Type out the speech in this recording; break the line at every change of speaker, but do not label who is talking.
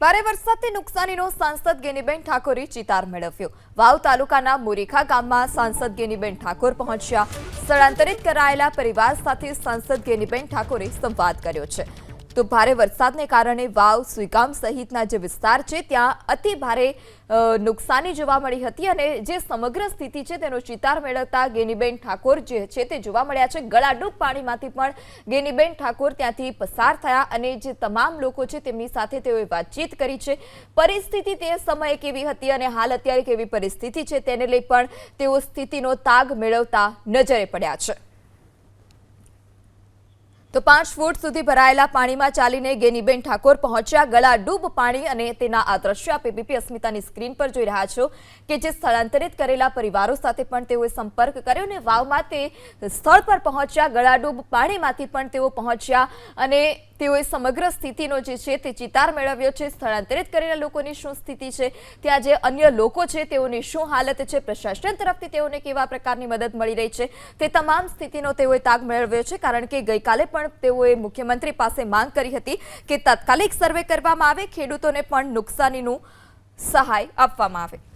ભારે વરસાદથી નુકસાનીનો સાંસદ ગેનીબેન ઠાકોરે ચિતાર મેળવ્યો. વાવ તાલુકાના મોરીખા ગામમાં સાંસદ ગેનીબેન ઠાકોર પહોંચ્યા. સ્થળાંતરિત કરાયેલા પરિવાર સાથે સાંસદ ગેનીબેન ઠાકોરે સંવાદ કર્યો છે. તો ભારે વરસાદને કારણે વાવ, સુઈગામ સહિતના જે વિસ્તાર છે, ત્યાં અતિ ભારે નુકસાની જોવા મળી હતી અને જે સમગ્ર સ્થિતિ છે, તેનો ચિતાર મેળવતા ગેનીબેન ઠાકોર જે છે, તે જોવા મળ્યા છે. ગળાડૂબ પાણીમાંથી પણ ગેનીબેન ઠાકોર ત્યાંથી પસાર થયા અને જે તમામ લોકો છે, તેમની સાથે તેઓએ વાતચીત કરી છે. પરિસ્થિતિ તે સમયે કેવી હતી અને હાલ અત્યારે કેવી પરિસ્થિતિ છે, તેને લઈ પણ તેઓ સ્થિતિનો તાગ મેળવતા નજરે પડ્યા છે. તો પાંચ ફૂટ સુધી ભરાયેલા પાણીમાં ચાલીને ગેનીબેન ઠાકોર પહોંચ્યા. ગળા ડૂબ પાણી અને તેના આ દ્રશ્યો આપ એબીપી અસ્મિતાની સ્ક્રીન પર જોઈ રહ્યા છો કે જે સ્થળાંતરિત કરેલા પરિવારો સાથે પણ તેઓએ સંપર્ક કર્યો અને વાવમાં તે સ્થળ પર પહોંચ્યા. ગળાડૂબ પાણીમાંથી પણ તેઓ પહોંચ્યા અને તેઓએ સમગ્ર સ્થિતિનો જે છે તે ચિતાર મેળવ્યો છે, સ્થળાંતરિત કરેલા લોકોની શું સ્થિતિ છે ત્યાં જે અન્ય લોકો છે તેઓની શું હાલત છે, પ્રશાસન તરફથી તેઓને કેવા પ્રકારની મદદ મળી રહી છે, તે તમામ સ્થિતિનો તેઓએ તાગ મેળવ્યો છે, કારણ કે ગઈકાલે પણ તેઓએ મુખ્યમંત્રી પાસે માંગ કરી હતી કે તાત્કાલિક સર્વે કરવામાં આવે, ખેડૂતોને પણ નુકસાનીનું સહાય આપવામાં આવે.